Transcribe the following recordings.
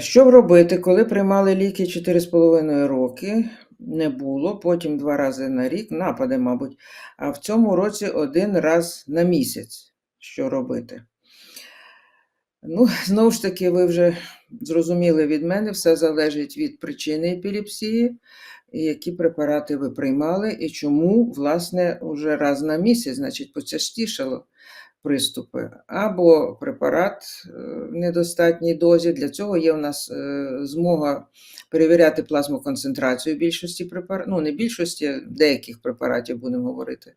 Що робити, коли приймали ліки 4,5 роки? Не було, потім два рази на рік, напади, мабуть, а в цьому році один раз на місяць. Що робити? Ну, знову ж таки, ви вже зрозуміли від мене, все залежить від причини епілепсії, які препарати ви приймали, і чому, власне, вже раз на місяць, значить, почастішало приступи, або препарат е, в недостатній дозі. Для цього є у нас е, змога перевіряти плазмоконцентрацію більшості препаратів, ну не більшості, деяких препаратів будемо говорити.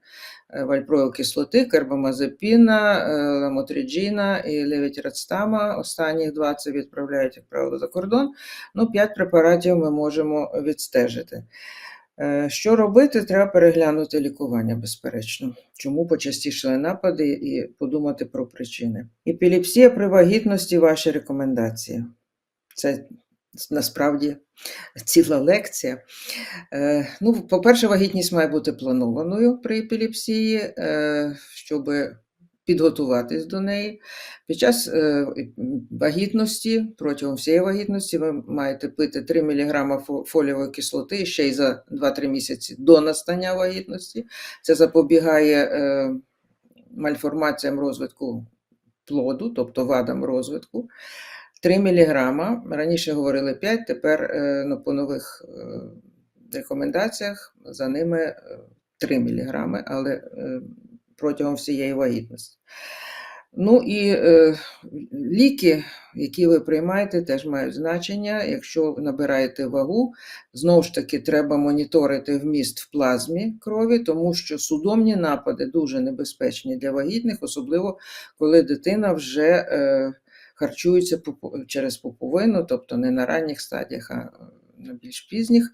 Е, Вальпроїл кислоти, карбамазепіна, ламотріджіна і левітірацтама. Останніх два це відправляють, як правило, за кордон. Ну, п'ять препаратів ми можемо відстежити. Е, Що робити? Треба переглянути лікування, безперечно. Чому почастішали напади і подумати про причини. Епілепсія при вагітності ваші рекомендації. Це насправді ціла лекція. Е, Ну, по-перше, вагітність має бути планованою при епілепсії, е, щоб підготуватись до неї. Під час е, вагітності, протягом всієї вагітності, ви маєте пити 3 мг фо- фолієвої кислоти ще й за 2-3 місяці до настання вагітності. Це запобігає е, мальформаціям розвитку плоду, тобто вадам розвитку. 3 мг, раніше говорили 5, тепер е, ну, по нових рекомендаціях за ними е, 3 мг, але протягом всієї вагітності. Ну і е, ліки, які ви приймаєте, теж мають значення. Якщо набираєте вагу, знову ж таки треба моніторити вміст в плазмі крові, тому що судомні напади дуже небезпечні для вагітних, особливо коли дитина вже е, харчується через пуповину, тобто не на ранніх стадіях, а більш пізніх,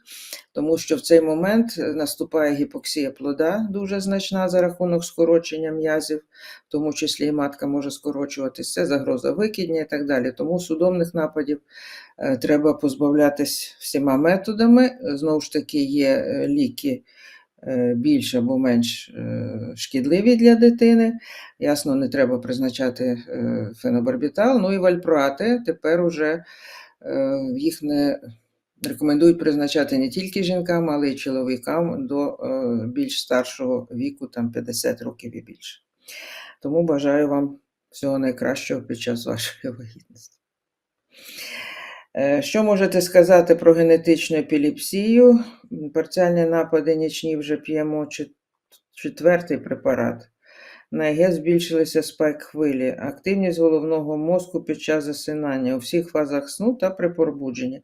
тому що в цей момент наступає гіпоксія плода дуже значна за рахунок скорочення м'язів, в тому числі і матка може скорочуватись, це загроза викидня і так далі. Тому судомних нападів е, треба позбавлятись всіма методами. Знову ж таки, є е, ліки е, більш або менш шкідливі для дитини. Ясно, не треба призначати фенобарбітал. Ну і вальпроати тепер уже їх не рекомендують призначати не тільки жінкам, але й чоловікам до е, більш старшого віку, там 50 років і більше. Тому бажаю вам всього найкращого під час вашої вагітності. Е, Що можете сказати про генетичну епілепсію? Парціальні напади нічні вже п'ємо четвертий препарат. На ЕГ збільшилися спайк хвилі, активність головного мозку під час засинання у всіх фазах сну та при пробудженні.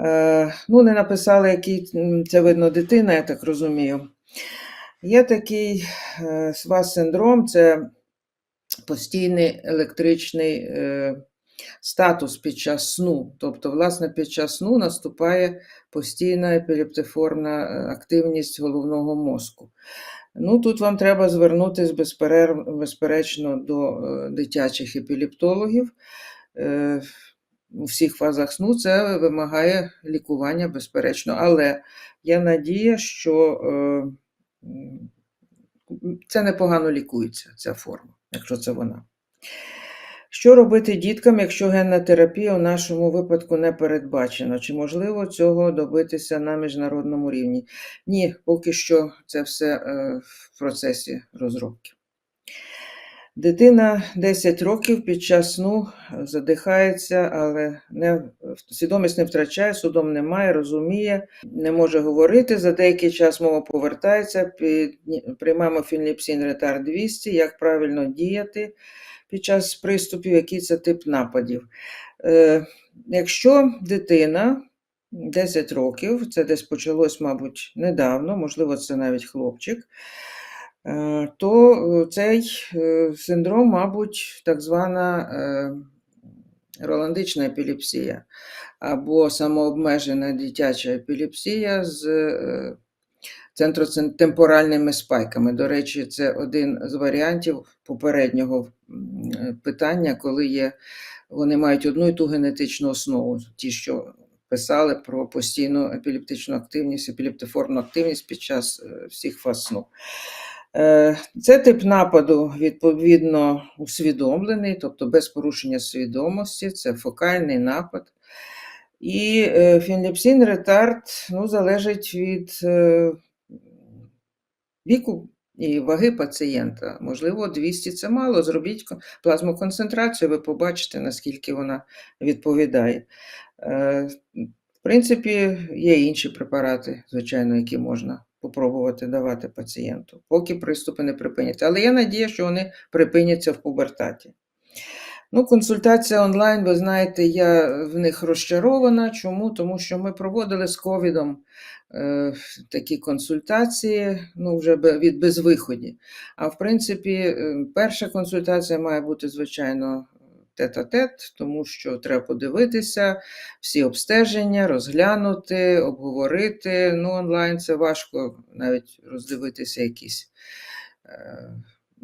Е, ну, не написали, який це видно дитина, я так розумію. Є такий е, СВАС-синдром, це постійний електричний е, статус під час сну. Тобто, власне, під час сну наступає постійна епілептиформна активність головного мозку. Ну, тут вам треба звернутися безперечно до дитячих епілептологів. У всіх фазах сну це вимагає лікування, безперечно. Але є надія, що е, це непогано лікується, ця форма, якщо це вона. Що робити діткам, якщо генна терапія у нашому випадку не передбачена? Чи можливо цього добитися на міжнародному рівні? Ні, поки що це все е, в процесі розробки. Дитина 10 років під час сну задихається, але не, свідомість не втрачає, судом немає, розуміє, не може говорити. За деякий час мова повертається, під, приймаємо фінліпсін ретар 200, як правильно діяти під час приступів, який це тип нападів. Е, якщо дитина 10 років, це десь почалось, мабуть, недавно, можливо, це навіть хлопчик, е, то е, цей е, синдром, мабуть, так звана е, роландична епілепсія або самообмежена дитяча епілепсія з е, центротемпоральними спайками. До речі, це один з варіантів попереднього е, питання, коли є, вони мають одну і ту генетичну основу, ті, що писали про постійну епілептичну активність, епілептиформну активність під час е, всіх фаз сну. Е, Це тип нападу, відповідно, усвідомлений, тобто без порушення свідомості, це фокальний напад. І е, фінліпсин ретард ну, залежить від е, віку і ваги пацієнта. Можливо, 200 це мало. Зробіть ко- плазмоконцентрацію, ви побачите, наскільки вона відповідає. В принципі, є інші препарати, звичайно, які можна попробувати давати пацієнту, поки приступи не припиняться. Але я надію, що вони припиняться в пубертаті. Ну, консультація онлайн, ви знаєте, я в них розчарована. Чому? Тому що ми проводили з ковідом е, такі консультації, ну, вже від безвиході. А в принципі, е, перша консультація має бути, звичайно, тет-а-тет, тому що треба подивитися, всі обстеження, розглянути, обговорити. Ну, онлайн це важко навіть роздивитися якісь. е,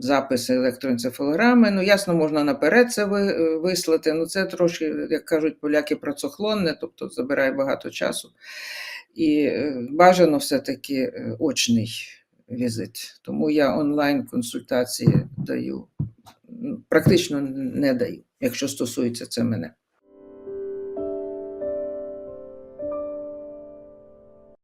записи електроенцефалограми. Ну, ясно, можна наперед це е, вислати. Ну, це трошки, як кажуть поляки, працохлонне, тобто забирає багато часу. І е, бажано все-таки очний візит. Тому я онлайн-консультації даю, практично не даю, якщо стосується це мене.